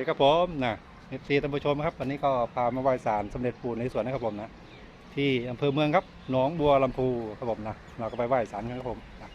สวัสดีครับผมนะเอฟซีท่านผู้ชมครับวันนี้ก็พามาไหว้ศาลสมเด็จปู่ในสวนนะครับผมนะที่อำเภอเมืองครับหนองบัวลำพูครับผมนะเราก็ไปไหว้ศาลกันครับผมนะ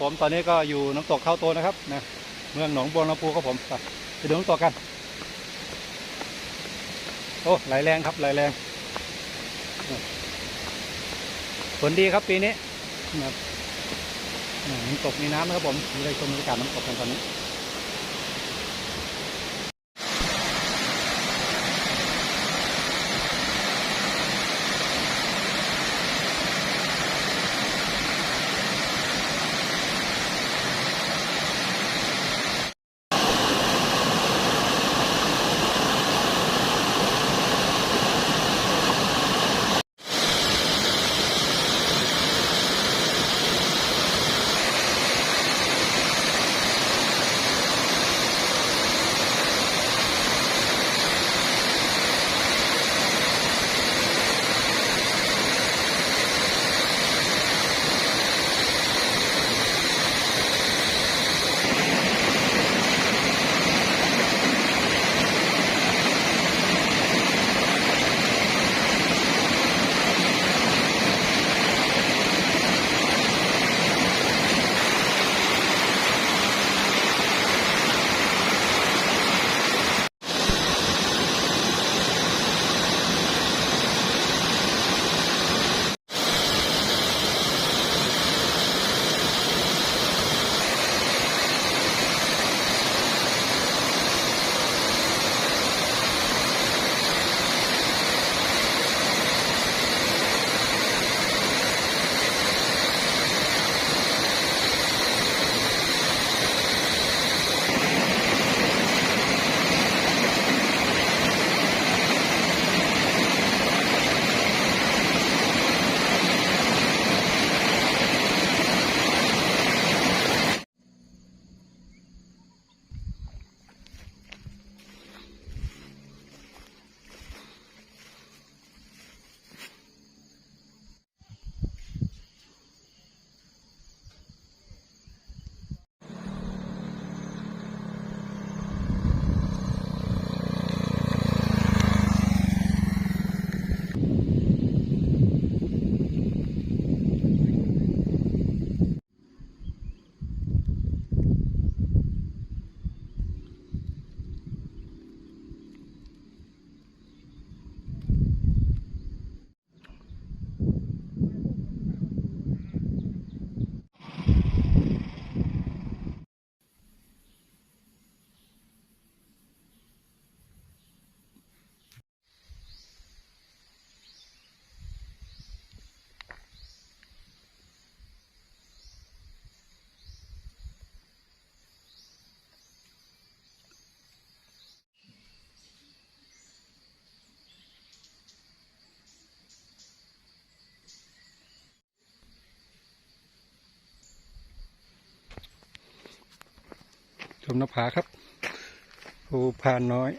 ผมตอนนี้ก็อยู่น้ำตกเข้าโตนะครับนะเมืองหนองบัวลำพูครับผมไปดูน้ำตกกันโอ้ไหลแรงครับไหลแรงฝนดีครับปีนี้นะน้ำตกมีน้ำนะครับผมมีได้ชมบรรยากาศน้ำตกกันตอนนี้ มนภาครับภูพานน้อย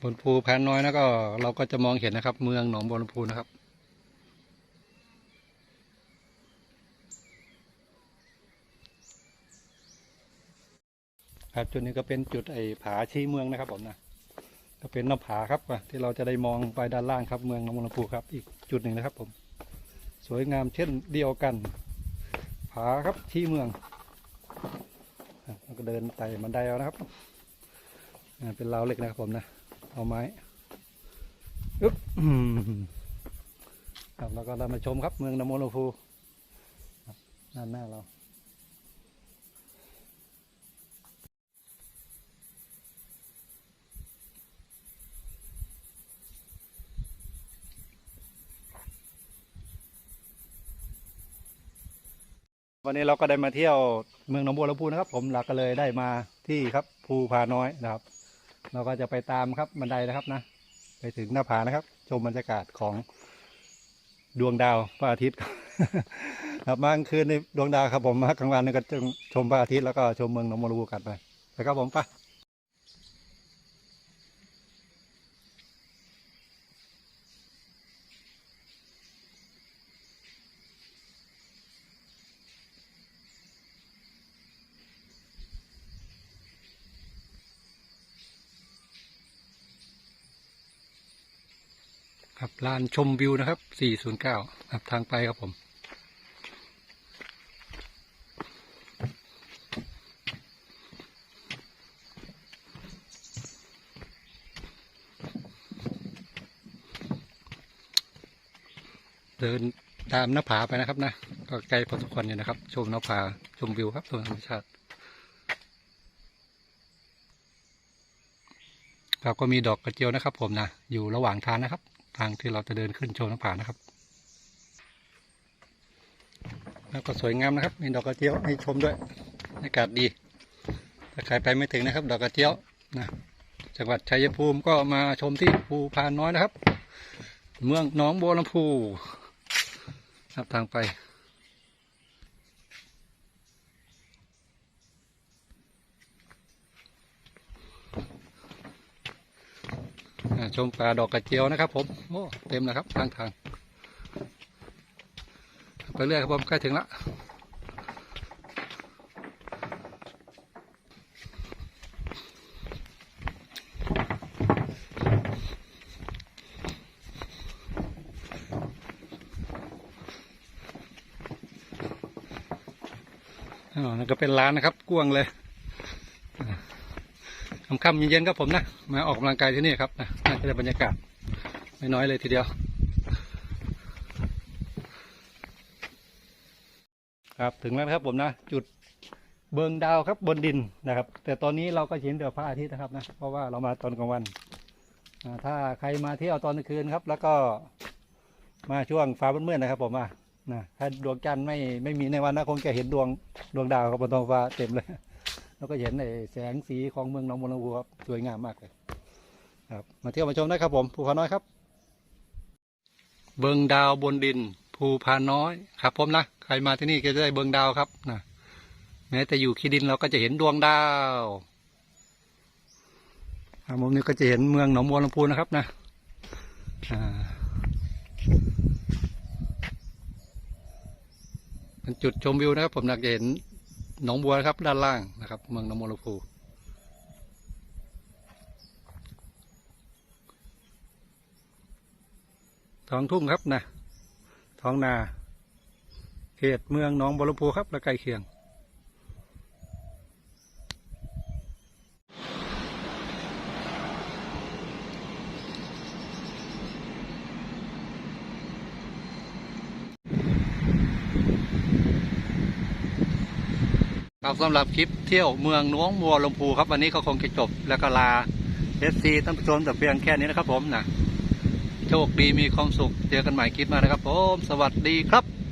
บนภูพานน้อยแล้วก็เราก็จะมองเห็นนะครับ เมืองหนองบัวลำพูนะครับ ครับ จุดนี้ก็เป็นจุดไอ้ผาชี้เมืองนะครับผมนะก็เป็นหน้าผาครับอะที่เราจะได้มองไปด้านล่างครับ เมืองหนองบัวลำพูครับอีกจุดหนึ่งนะครับ ผม สวยงามเช่นเดียวกัน ผาครับชี้เมืองอะแล้วก็เดินไต่บันไดเอานะครับเป็นราวเหล็กนะครับผมนะเอาไม้อึ๊บครับแล้วก็เรามาชมครับเมืองนองบัวลำพูด้านหน้าเรา วันนี้เราก็ได้มาเที่ยวเมืองหนองบัวลำพูนะครับ ผมหลัก็เลยได้มาที่ครับภูผาน้อยนะครับ เราก็จะไปตามครับบันไดนะครับนะ ไปถึงหน้าผานะครับ ชมบรรยากาศของดวงดาวพระอาทิตย์ครับมากลางคืนในดวงดาวครับผมมากลางวันนี่ก็จะชมพระอาทิตย์แล้วก็ชมเมืองหนองบัวลำพูกันไปไปครับผมไป ลานชมวิวนะครับ 409ครับทางไปครับผม เดินตามหน้าผาไปนะครับนะ ก็ไกลพอสมควรอยู่นะครับ ชมหน้าผา ชมวิวครับชมธรรมชาติครับก็มีดอกกระเจียวนะครับผมนะ อยู่ระหว่างทางนะครับ ทางที่เราจะเดินขึ้นชมน้ำผานะครับ แล้วก็สวยงามนะครับ มีดอกกระเจียวให้ชมด้วย อากาศดี ถ้าใครไปไม่ถึงนะครับ ดอกกระเจียวนะจังหวัดชัยภูมิก็มาชมที่ภูพานน้อยนะครับ เมืองหนองบัวลำพูครับทางไป ชมปลาดอกกระเจียวนะครับ ผมโอ้เต็มแล้วครับทางทางไปเรื่อยครับผมใกล้ถึงละอ๋อนั่นก็เป็นร้านนะครับ กว้างเลย ค่ำๆเย็นๆครับผมนะ มาออกกำลังกายที่นี่ครับนะน่าจะได้บรรยากาศไม่น้อยเลยทีเดียว ครับถึงแล้วครับผมนะ จุดเบิงดาวครับบนดินนะครับ แต่ตอนนี้เราก็เห็นแต่พระอาทิตย์นะครับนะเพราะว่าเรามาตอนกลางวันถ้าใครมาเที่ยวตอนกลางคืนครับ แล้วก็มาช่วงฟ้ามืดๆนะครับ ผมอะนะถ้าดวงจันทร์ไม่ไม่มีในวันนะคงจะเห็นดวงดวงดาวครับบนท้องฟ้าเต็มเลย แล้วก็เห็นไอ้แสงสีของเมืองหนองบัวลำพูครับสวยงามมากเลยครับมาเที่ยวมาชมได้ครับผมภูผาน้อยครับ เบิงดาวบนดิน ภูผาน้อยครับผมนะใครมาที่นี่ก็จะได้เบิงดาวครับนะแม้แต่อยู่ขี้ดินเราก็จะเห็นดวงดาวอ่ามุมนี้ก็จะเห็นเมืองหนองบัวลำพูนะครับนะอ่าเป็นจุดชมวิวนะครับผมอยากจะเห็น หนองบัวครับ ด้านล่างนะครับ เมืองหนองบัวลำพูท้องทุ่งครับนะท้องนา เขตเมืองหนองบัวลำพูครับและใกล้เคียง ครับสำหรับคลิปเที่ยวเมืองน้องมัวลำพูครับวันนี้ก็คงจะจบแล้วก็ลาเอฟซีท่านผู้ชมแต่เพียงแค่นี้นะครับผมนะโชคดีมีความสุขเจอกันใหม่คลิปหน้านะครับผม สวัสดีครับ